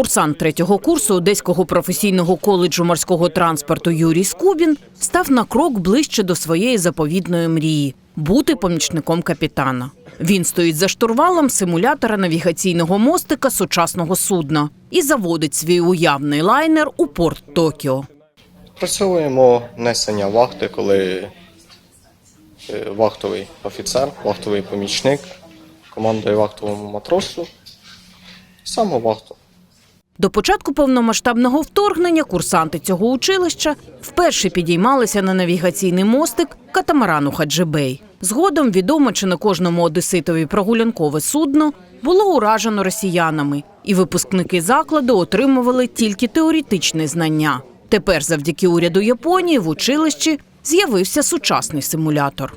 Курсант третього курсу Одеського професійного коледжу морського транспорту Юрій Скубін став на крок ближче до своєї заповідної мрії бути помічником капітана. Він стоїть за штурвалом симулятора навігаційного мостика сучасного судна і заводить свій уявний лайнер у порт Токіо. Працюємо несення вахти, коли е, вахтовий офіцер, вахтовий помічник командує вахтовому матросу, саме вахту. До початку повномасштабного вторгнення курсанти цього училища вперше підіймалися на навігаційний мостик катамарану Хаджибей. Згодом відомо, чи на кожному одеситові прогулянкове судно було уражено росіянами, і випускники закладу отримували тільки теоретичні знання. Тепер, завдяки уряду Японії, в училищі з'явився сучасний симулятор.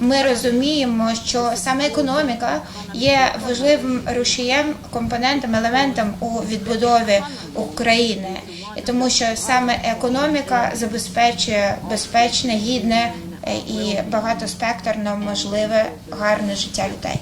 Ми розуміємо, що саме економіка є важливим рушієм, компонентом, елементом у відбудові України, тому що саме економіка забезпечує безпечне, гідне е, і багатоспектрно можливе гарне життя людей.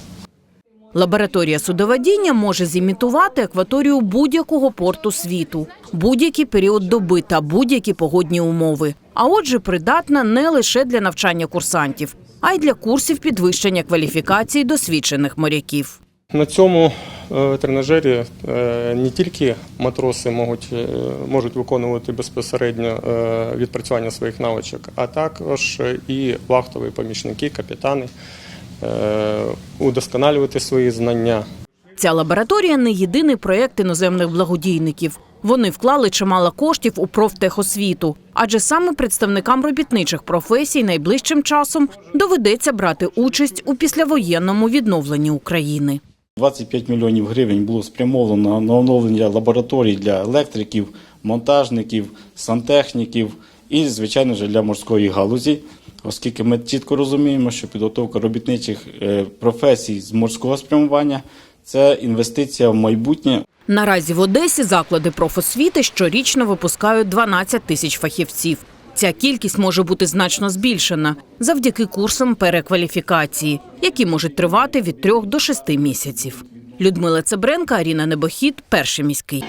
Лабораторія судоводіння може зімітувати акваторію будь-якого порту світу, будь-який період доби та будь-які погодні умови. А отже, придатна не лише для навчання курсантів, а й для курсів підвищення кваліфікації досвідчених моряків. На цьому е, тренажері е, не тільки матроси можуть, е, можуть виконувати безпосередньо відпрацювання своїх навичок, а також і вахтові помічники, капітани удосконалювати свої знання. Ця лабораторія не єдиний проєкт іноземних благодійників. Вони вклали чимало коштів у профтехосвіту, адже саме представникам робітничих професій найближчим часом доведеться брати участь у післявоєнному відновленні України. 25 мільйонів гривень було спрямовано на оновлення лабораторій для електриків, монтажників, сантехніків і, звичайно для морської галузі, оскільки ми чітко розуміємо, що підготовка робітничих е, професій з морського спрямування це інвестиція в майбутнє. Наразі в Одесі заклади профосвіти щорічно випускають 12 тисяч фахівців. Ця кількість може бути значно збільшена завдяки курсам перекваліфікації, які можуть тривати від трьох до шести місяців. Людмила Цебренка, Аріна Небохід, перший міський.